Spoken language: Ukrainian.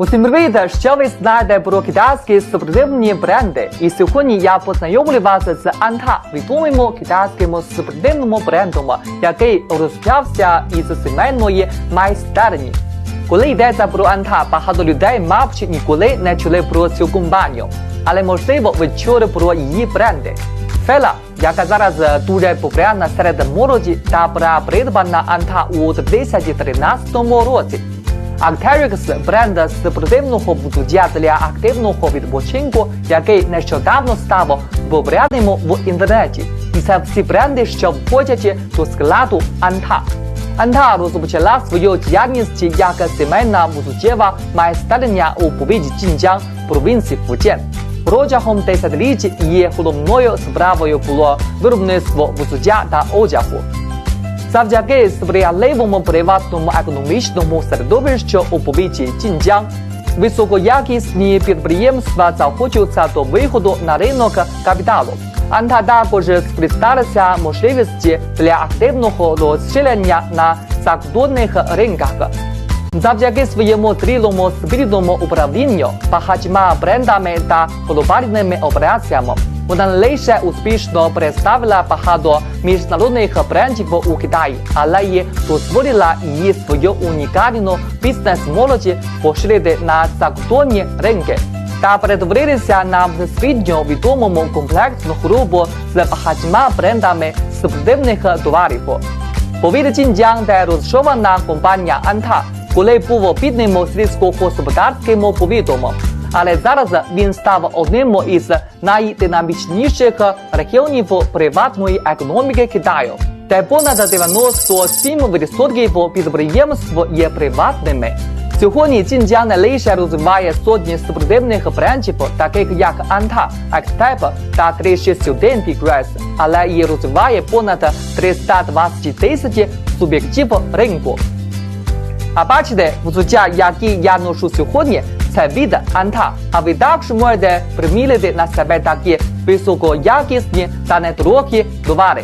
Усім привіт! Що ви знаєте про китайські спортивні бренди? І сьогодні я познайомлю вас з Анта, відомим китайським спортивним брендом, який розпочався із сімейної майстерні. Коли йдеться про Анта, багато людей, мабуть, ніколи не чули про цю компанію. Але можливо ви чули про її бренди. Фела, яка зараз дуже популярна серед молоді та придбана Анта у 2013 році. Arc'teryx – бренд спортивного взуття для активного відпочинку, який нещодавно став популярним в інтернеті. І це всі бренди, що входять до складу Анта. Анта розпочала свою діяльність як сімейна взуттєва майстерня у повіді Джинджан, провінції Фуджен. Протягом десятиліть її головною справою було виробництво взуття та одягу. Завдяки сприятливому приватному економічному середовищу у повіті Джинджан, високоякісні підприємства заохочуються до виходу на ринок капіталу. Анта також скористалася можливості для активного розширення на закордонних ринках. Завдяки своєму зрілому спільному управлінню, багатьма брендами та глобальними операціями вона не успішно представила багато міжнародних брендів у Китаї, але й дозволила її свою унікальну бізнес-молоді поширити на закордонні ринки та перетворилися на всесвітньо відомому комплексну групу з багатьма брендами спортивних товарів. Повід Джинджан, де розташована компанія Анта, коли був бідним сільськогосподарським повідом. Але зараз він став одним із найдинамічніших регіонів приватної економіки Китаю, де понад 97% підприємств є приватними. Сьогодні Джинджан лише розвиває сотні спортивних брендів, таких як Анта, Екстеп та 361 Big але і розвиває понад 320 тисяч суб'єктів ринку. А бачите, взуття, які я ношу сьогодні, від Анта. А ви також можете на себе такі високоякісні та недорогі товари.